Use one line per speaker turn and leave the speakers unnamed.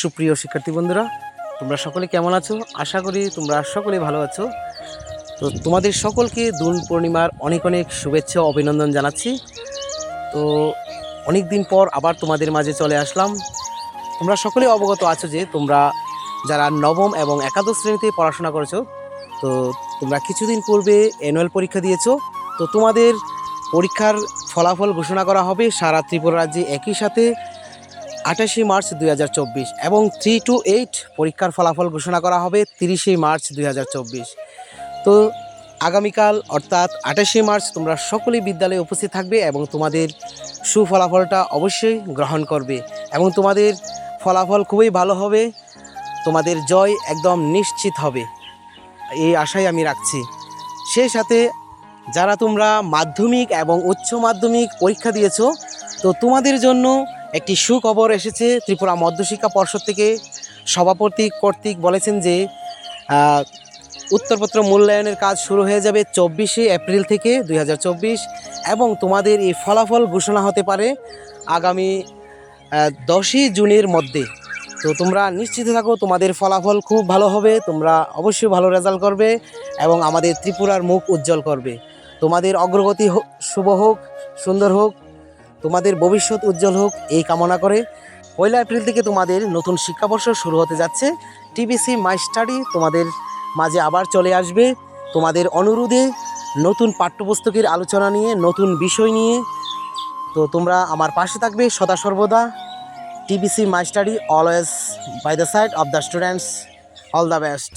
সুপ্রিয় শিক্ষার্থী বন্ধুরা, তোমরা সকলে কেমন আছো? আশা করি তোমরা সকলে ভালো আছো। তো তোমাদের সকলকে দুন পূর্ণিমার অনেক অনেক শুভেচ্ছা অভিনন্দন জানাচ্ছি। তো অনেক দিন পর আবার তোমাদের মাঝে চলে আসলাম। তোমরা সকলে অবগত আছো যে তোমরা যারা নবম এবং একাদশ শ্রেণীতে পড়াশোনা করেছ, তো তোমরা কিছুদিন পূর্বে অ্যানুয়াল পরীক্ষা দিয়েছ। তো তোমাদের পরীক্ষার ফলাফল ঘোষণা করা হবে সারা ত্রিপুরা রাজ্যে একই সাথে। আঠাশে মার্চ দুই হাজার চব্বিশ এবং থ্রি টু এইট পরীক্ষার ফলাফল ঘোষণা করা হবে তিরিশে মার্চ দুই হাজার চব্বিশ। তো আগামীকাল অর্থাৎ আঠাশে মার্চ তোমরা সকলেই বিদ্যালয়ে উপস্থিত থাকবে এবং তোমাদের সুফলাফলটা অবশ্যই গ্রহণ করবে এবং তোমাদের ফলাফল খুবই ভালো হবে, তোমাদের জয় একদম নিশ্চিত হবে। এই আশাই আমি রাখছি। সেই সাথে যারা তোমরা মাধ্যমিক এবং উচ্চ মাধ্যমিক পরীক্ষা দিয়েছ, তো তোমাদের জন্য একটি সুখবর এসেছে, ত্রিপুরা মধ্যশিক্ষা পর্ষদ থেকে সভাপতি কর্তৃক বলেছেন যে উত্তরপত্র মূল্যায়নের কাজ শুরু হয়ে যাবে চব্বিশে এপ্রিল থেকে দুই হাজার চব্বিশ এবং তোমাদের এই ফলাফল ঘোষণা হতে পারে আগামী দশই জুনের মধ্যে। তো তোমরা নিশ্চিত থাকো, তোমাদের ফলাফল খুব ভালো হবে, তোমরা অবশ্যই ভালো রেজাল্ট করবে এবং আমাদের ত্রিপুরার মুখ উজ্জ্বল করবে। তোমাদের অগ্রগতি শুভ হোক, সুন্দর হোক তোমাদের ভবিষ্যৎ উজ্জ্বল হোক, এই কামনা করে পয়লা এপ্রিল থেকে তোমাদের নতুন শিক্ষাবর্ষ শুরু হতে যাচ্ছে। টিবিসি মাই স্টাডি তোমাদের মাঝে আবার চলে আসবে। তোমাদের অনুরোধে নতুন পাঠ্যপুস্তকের আলোচনা নিয়ে, নতুন বিষয় নিয়ে। তো তোমরা আমার পাশে থাকবে সদা সর্বদা। TBC my study always by the side of the students all the best.